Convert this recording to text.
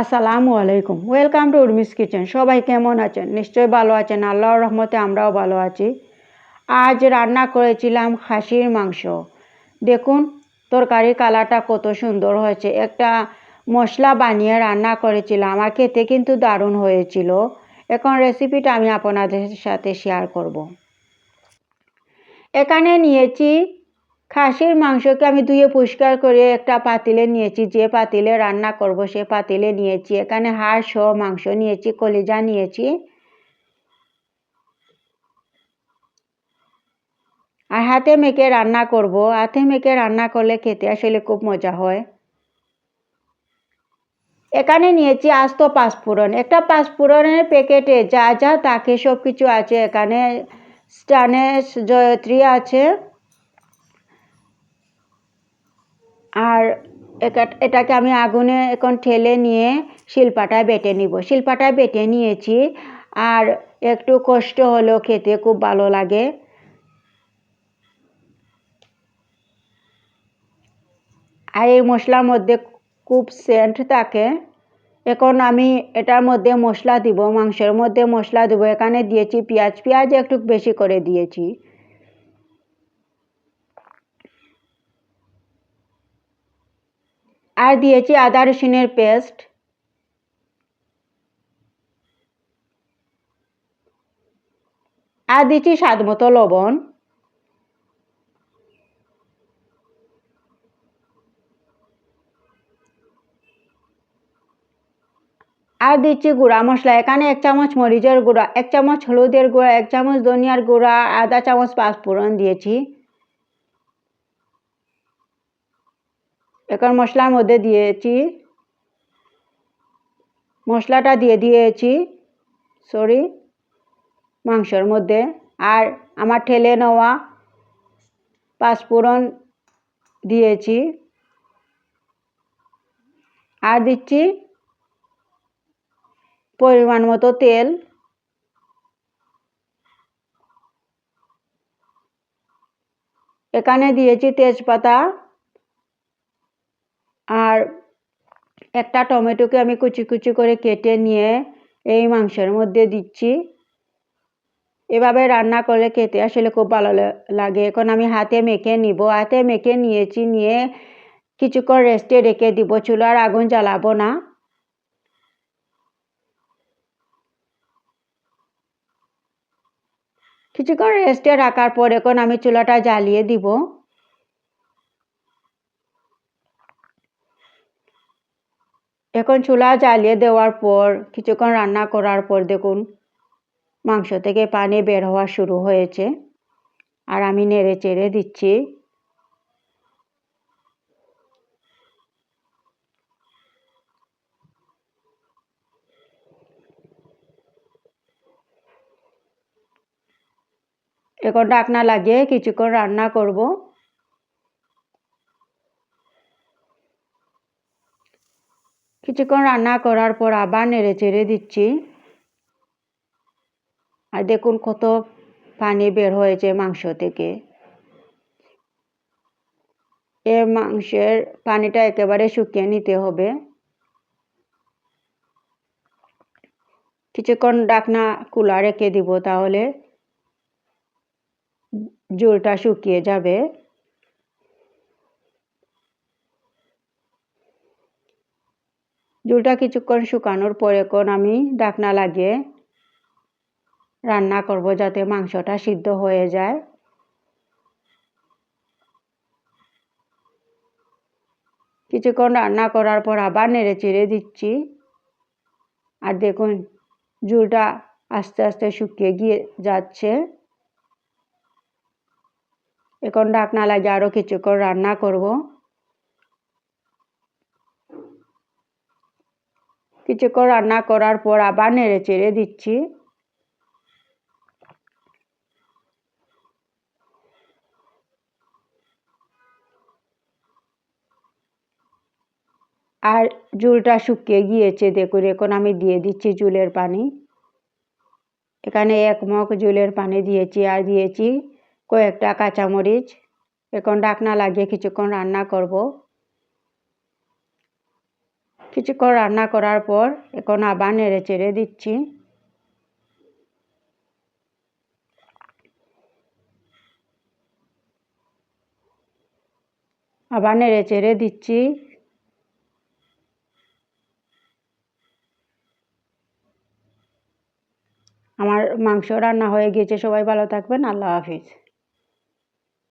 আসসালামু আলাইকুম। Welcome to Urmi's kitchen সবাই কেমন আছেন? নিশ্চয়ই ভালো আছেন। আল্লাহর রহমতে আমরাও ভালো আছি। আজ রান্না করেছিলাম খাসির মাংস। দেখুন তরকারি কালারটা কত সুন্দর হয়েছে। একটা মশলা বানিয়ে রান্না করেছিলাম। আর খেতে কিন্তু দারুণ হয়েছিল। এখন রেসিপিটা আমি আপনাদের সাথে শেয়ার করব। এখানে নিয়েছি খাসির মাংসকে আমি ধুয়ে পরিষ্কার করে একটা পাতিলে নিয়েছি, যে পাতিলে রান্না করব সে পাতিলে নিয়েছি। এখানে হাড় সহ মাংস নিয়েছি, কলিজা নিয়েছি। আর হাতে মেখে রান্না করব। হাতে মেখে রান্না করলে খেতে আসলে খুব মজা হয়। এখানে নিয়েছি আস্ত পাঁচফোড়ন। একটা পাঁচফোড়নের প্যাকেটে যা যা তাকে সব কিছু আছে, এখানে স্টানেস জয়ত্রী আছে। আর এটাকে আমি আগুনে এখন ঠেলে নিয়ে শিলপাটায় বেটে নিব। শিলপাটায় বেটে নিয়েছি আর একটু কষ্ট হলেও খেতে খুব ভালো লাগে। আর এই মশলার মধ্যে খুব সেন্ট থাকে। এখন আমি এটার মধ্যে মশলা দিব, মাংসের মধ্যে মশলা দেবো। এখানে দিয়েছি পেঁয়াজ পেঁয়াজ একটু বেশি করে দিয়েছি। আর দিয়েছি আদা রসুনের পেস্ট। আর দিচ্ছি স্বাদ মতো লবণ। আর দিচ্ছি গুঁড়া মশলা। এখানে এক চামচ মরিচের গুঁড়া, এক চামচ হলুদের গুঁড়া, এক চামচ ধনিয়ার গুঁড়া, আধা চামচ পাঁচফোড়ন দিয়েছি। এখন মশলার মধ্যে দিয়েছি, মশলাটা দিয়ে দিয়েছি সরি মাংসর মধ্যে। আর আমার ঠেলে নেওয়া পাঁচফোড়ন দিয়েছি। আর দিচ্ছি পরিমাণ মতো তেল। এখানে দিয়েছি তেজপাতা আর একটা টমেটোকে আমি কুচি কুচি করে কেটে নিয়ে এই মাংসের মধ্যে দিচ্ছি। এভাবে রান্না করলে খেতে আসলে খুব ভালো লাগে। এখন আমি হাতে মেখে নিব। হাতে মেখে নিয়েছি, নিয়ে কিছুক্ষণ রেস্টে রেখে দিব। চুলার আগুন জ্বালাবো না। কিছুক্ষণ রেস্টে রাখার পর এখন আমি চুলাটা জ্বালিয়ে দিব। এখন চুলা জ্বালিয়ে দেওয়ার পর, কিছুক্ষণ রান্না করার পর দেখুন, মাংস থেকে পানি বের হওয়া শুরু হয়েছে। আর আমি নেড়ে চেড়ে দিচ্ছি। এখন ডাকনা লাগিয়ে কিছুক্ষণ রান্না করব। কিছুক্ষণ রান্না করার পর আবার নেড়ে চেড়ে দিচ্ছি। আর দেখুন কত পানি বের হয়েছে মাংস থেকে। এ মাংসের পানিটা একেবারে শুকিয়ে নিতে হবে। কিছুক্ষণ ডাকনা কুলা রেখে দিব তাহলে জোলটা শুকিয়ে যাবে। জোলটা কিছুক্ষণ শুকানোর পর এখন আমি ডাকনা লাগিয়ে রান্না করব যাতে মাংসটা সিদ্ধ হয়ে যায়। কিছুক্ষণ রান্না করার পর আবার নেড়ে চেড়ে দিচ্ছি। আর দেখুন জুলটা আস্তে আস্তে শুকিয়ে গিয়ে যাচ্ছে। এখন ডাকনা লাগে আরও কিছুক্ষণ রান্না করব। কিছুক্ষণ রান্না করার পর আবার নেড়ে চেড়ে দিচ্ছি। আর জুলটা শুকিয়ে গিয়েছে, দেখুন, এখন আমি দিয়ে দিচ্ছি জুলের পানি। এখানে এক মগ জুলের পানি দিয়েছি, আর দিয়েছি কয়েকটা কাঁচামরিচ। এখন ডাকনা লাগিয়ে কিছুক্ষণ রান্না করব। কিছুক্ষণ রান্না করার পর এখন আবার নেড়ে চেড়ে দিচ্ছি। আবার নেড়ে চেড়ে দিচ্ছি। আমার মাংস রান্না হয়ে গিয়েছে, সবাই ভালো থাকবেন, আল্লাহ হাফিজ।